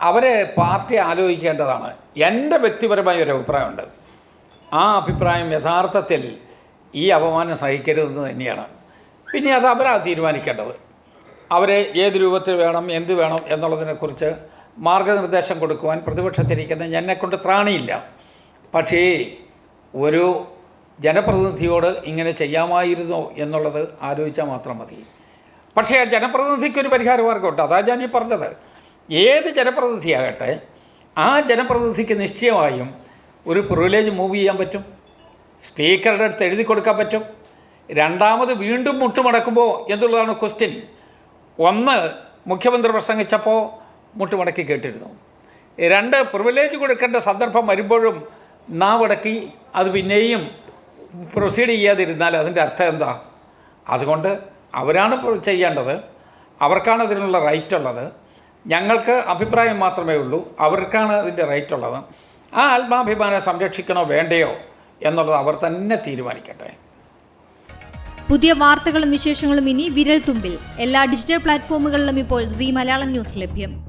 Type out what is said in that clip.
അവരെ പാർട്ടി ആലോചിക്കേണ്ടതാണ്. എന്റെ വ്യക്തിപരമായ ഒരു അഭിപ്രായമുണ്ട്. ആ അഭിപ്രായം യഥാർത്ഥത്തിൽ ഈ അപമാനം സഹിക്കരുതെന്ന് തന്നെയാണ്. പിന്നെ അത് അവരാ തീരുമാനിക്കേണ്ടത്. അവരെ ഏത് രൂപത്തിൽ വേണം എന്ത് വേണം എന്നുള്ളതിനെക്കുറിച്ച് മാർഗനിർദ്ദേശം കൊടുക്കുവാൻ പ്രതിപക്ഷത്തിരിക്കുന്ന എന്നെക്കൊണ്ട് ത്രാണിയില്ല. പക്ഷേ ഒരു ജനപ്രതിനിധിയോട് ഇങ്ങനെ ചെയ്യാമായിരുന്നോ എന്നുള്ളത് ആലോചിച്ചാൽ മാത്രം മതി. പക്ഷേ ആ ജനപ്രതിനിധിക്കൊരു പരിഹാരമാർഗമുണ്ട്. പരിഹാര മാർഗമുണ്ട് അതാ ഞാൻ ഈ പറഞ്ഞത്. ഏത് ജനപ്രതിനിധിയാകട്ടെ ആ ജനപ്രതിനിധിക്ക് നിശ്ചയമായും ഒരു പ്രിവിലേജ് മൂവ് ചെയ്യാൻ പറ്റും. സ്പീക്കറുടെ അടുത്ത് എഴുതി കൊടുക്കാൻ പറ്റും. രണ്ടാമത് വീണ്ടും മുട്ടുമടക്കുമ്പോൾ എന്നുള്ളതാണ് ക്വസ്റ്റ്യൻ ഒന്ന് മുഖ്യമന്ത്രി പ്രസംഗിച്ചപ്പോൾ മുട്ടുമടക്കി കേട്ടിരുന്നു. രണ്ട് പ്രിവിലേജ് കൊടുക്കേണ്ട സന്ദർഭം വരുമ്പോഴും നാവടക്കി അത് പിന്നെയും പ്രൊസീഡ് ചെയ്യാതിരുന്നാൽ അതിന്റെ അർത്ഥം എന്താ? അതുകൊണ്ട് അവരാണ് ചെയ്യേണ്ടത്. അവർക്കാണ് അതിനുള്ള റൈറ്റ് ഉള്ളത്. ഞങ്ങൾക്ക് അഭിപ്രായം മാത്രമേ ഉള്ളൂ. അവർക്കാണ് അതിന്റെ റൈറ്റ് ഉള്ളത്. ആ ആത്മാഭിമാനം സംരക്ഷിക്കണോ വേണ്ടയോ എന്നുള്ളത് അവർ തന്നെ തീരുമാനിക്കട്ടെ. പുതിയ വാർത്തകളും വിശേഷങ്ങളും ഇനി വിരൽ തുമ്പിൽ എല്ലാ ഡിജിറ്റൽ പ്ലാറ്റ്ഫോമുകളിലും ഇപ്പോൾ സി മലയാളം ന്യൂസ് ലഭ്യം.